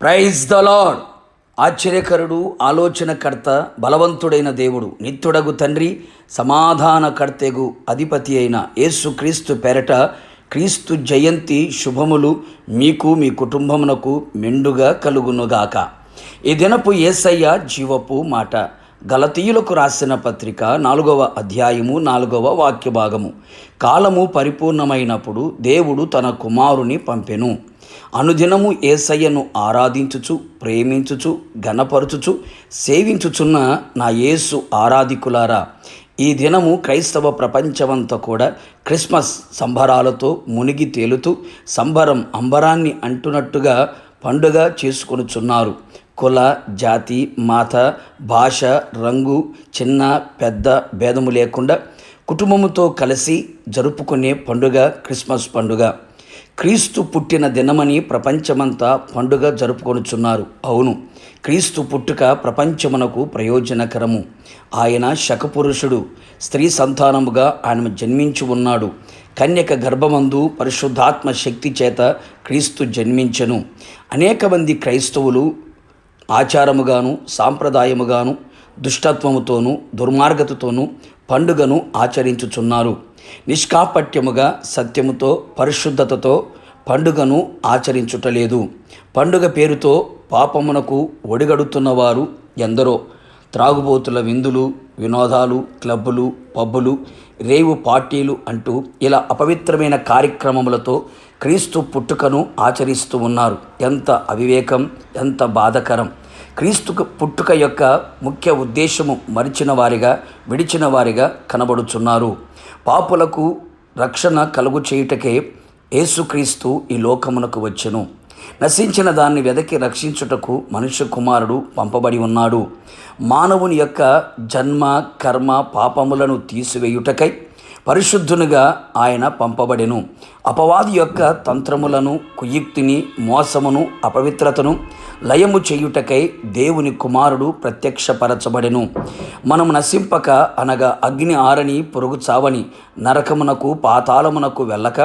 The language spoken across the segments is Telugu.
ప్రైజ్ ద లార్డ్ ఆశ్చర్యకరుడు ఆలోచనకర్త బలవంతుడైన దేవుడు నిత్యుడగు తండ్రి సమాధానకర్తెగు అధిపతి అయిన యేసుక్రీస్తు పెరట క్రీస్తు జయంతి శుభములు మీకు మీ కుటుంబమునకు మెండుగా కలుగునుగాక. ఈ దినపు ఏసయ్య జీవపు మాట. గలతీయులకు రాసిన పత్రిక నాలుగవ అధ్యాయము నాలుగవ వాక్య భాగము కాలము పరిపూర్ణమైనప్పుడు దేవుడు తన కుమారుని పంపెను. అనుదినము ఏసయ్యను ఆరాధించుచు ప్రేమించుచు గణపరచుచు సేవించుచున్న నా యేసు ఆరాధికులారా ఈ దినము క్రైస్తవ ప్రపంచమంతా కూడా క్రిస్మస్ సంబరాలతో మునిగి తేలుతూ సంబరం అంబరాన్ని అంటున్నట్టుగా పండుగ చేసుకొనుచున్నారు. కుల జాతి మాత భాష రంగు చిన్న పెద్ద భేదము లేకుండా కుటుంబముతో కలిసి జరుపుకునే పండుగ క్రిస్మస్ పండుగ. క్రీస్తు పుట్టిన దినమని ప్రపంచమంతా పండుగ జరుపుకొనుచున్నారు. అవును క్రీస్తు పుట్టుక ప్రపంచమునకు ప్రయోజనకరము. ఆయన శకపురుషుడు స్త్రీ సంతానముగా ఆయన జన్మించి ఉన్నాడు. కన్యక గర్భమందు పరిశుద్ధాత్మ శక్తి చేత క్రీస్తు జన్మించెను. అనేక మంది క్రైస్తవులు ఆచారముగాను సాంప్రదాయముగాను దుష్టత్వముతోనూ దుర్మార్గతతోనూ పండుగను ఆచరించుచున్నారు. నిష్కాపట్యముగా సత్యముతో పరిశుద్ధతతో పండుగను ఆచరించుటలేదు. పండుగ పేరుతో పాపమునకు ఒడిగడుతున్నవారు ఎందరో? త్రాగుబోతుల విందులు వినోదాలు క్లబ్బులు పబ్బులు రేవు పార్టీలు అంటూ ఇలా అపవిత్రమైన కార్యక్రమములతో క్రీస్తు పుట్టుకను ఆచరిస్తూ ఉన్నారు. ఎంత అవివేకం ఎంత బాధకరం. క్రీస్తు పుట్టుక యొక్క ముఖ్య ఉద్దేశము మరిచిన వారిగా విడిచిన వారిగా కనబడుచున్నారు. పాపులకు రక్షణ కలుగు చేయుటకే యేసుక్రీస్తు ఈ లోకమునకు వచ్చెను. నశించిన దాన్ని వెదకి రక్షించుటకు మనుష్య కుమారుడు పంపబడి ఉన్నాడు. మానవుని యొక్క జన్మ కర్మ పాపములను తీసివేయుటకై పరిశుద్ధునిగా ఆయన పంపబడెను. అపవాది యొక్క తంత్రములను కుయుక్తిని మోసమును అపవిత్రతను లయము చేయుటకై దేవుని కుమారుడు ప్రత్యక్షపరచబడెను. మనం నశింపక అనగా అగ్ని ఆరని పొరుగు చావని నరకమునకు పాతాళమునకు వెళ్ళక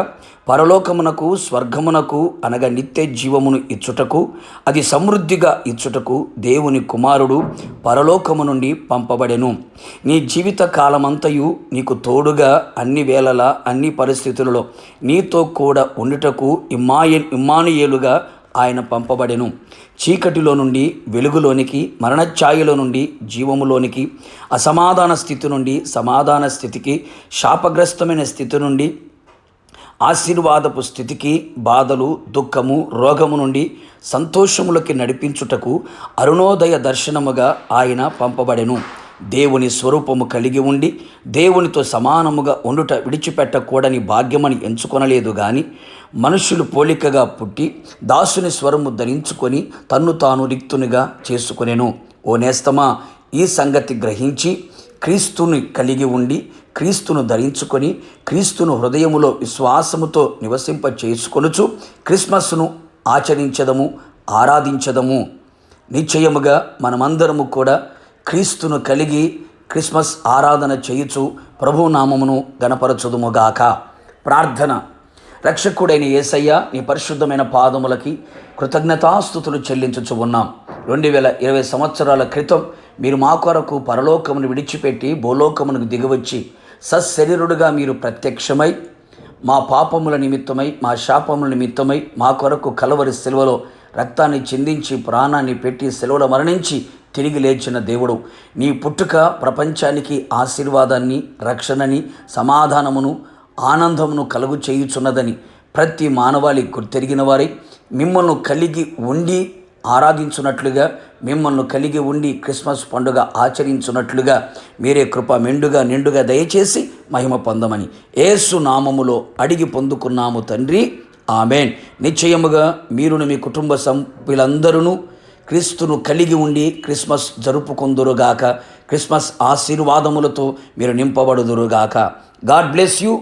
పరలోకమునకు స్వర్గమునకు అనగా నిత్య జీవమును ఇచ్చుటకు అది సమృద్ధిగా ఇచ్చుటకు దేవుని కుమారుడు పరలోకము నుండి పంపబడెను. నీ జీవిత కాలమంతయు నీకు తోడుగా అన్ని వేళలా అన్ని పరిస్థితులలో నీతో కూడా ఉండుటకు ఇమ్మాయ ఇమ్మానుయేలుగా ఆయన పంపబడెను. చీకటిలో నుండి వెలుగులోనికి మరణఛాయలో నుండి జీవములోనికి అసమాధాన స్థితి నుండి సమాధాన స్థితికి శాపగ్రస్తమైన స్థితి నుండి ఆశీర్వాదపు స్థితికి బాధలు దుఃఖము రోగము నుండి సంతోషములకి నడిపించుటకు అరుణోదయ దర్శనముగా ఆయన పంపబడెను. దేవుని స్వరూపము కలిగి ఉండి దేవునితో సమానముగా ఉండుట విడిచిపెట్టకూడని భాగ్యమని ఎంచుకొనలేదు గాని మనుషులు పోలికగా పుట్టి దాసుని స్వరము ధరించుకొని తన్ను తాను రిక్తునిగా చేసుకునేను. ఓ నేస్తమా ఈ సంగతి గ్రహించి క్రీస్తుని కలిగి ఉండి క్రీస్తును ధరించుకొని క్రీస్తును హృదయములో విశ్వాసముతో నివసింప చేసుకొనుచు క్రిస్మస్ను ఆచరించదము ఆరాధించదము. నిశ్చయముగా మనమందరము కూడా క్రీస్తును కలిగి క్రిస్మస్ ఆరాధన చేయుచు ప్రభునామమును గణపరచుదుముగాక. ప్రార్థన. రక్షకుడైన యేసయ్య నీ పరిశుద్ధమైన పాదములకి కృతజ్ఞతాస్థుతులు చెల్లించుచు ఉన్నాం. రెండు వేల ఇరవై సంవత్సరాల క్రితం మీరు మా కొరకు పరలోకమును విడిచిపెట్టి భూలోకమునకు దిగివచ్చి సశరీరుడుగా మీరు ప్రత్యక్షమై మా పాపముల నిమిత్తమై మా శాపముల నిమిత్తమై మా కొరకు కలవరి సెలవులో రక్తాన్ని చిందించి ప్రాణాన్ని పెట్టి సెలవులో మరణించి తిరిగి లేచిన దేవుడు. నీ పుట్టుక ప్రపంచానికి ఆశీర్వాదాన్ని రక్షణని సమాధానమును ఆనందమును కలుగు చేయుచున్నదని ప్రతి మానవాళి గుర్తెరిగిన వారై. మిమ్మల్ని కలిగి ఉండి ఆరాధించున్నట్లుగా మిమ్మల్ని కలిగి ఉండి క్రిస్మస్ పండుగ ఆచరించున్నట్లుగా మీరే కృప మెండుగా నిండుగా దయచేసి మహిమ పొందమని ఏసు నామములో అడిగి పొందుకున్నాము తండ్రి. ఆమెన్. నిశ్చయముగా మీరును మీ కుటుంబ సభ్యులందరూ క్రీస్తును కలిగి ఉండి క్రిస్మస్ జరుపుకుందురుగాక. క్రిస్మస్ ఆశీర్వాదములతో మీరు నింపబడుదురుగాక. God bless you.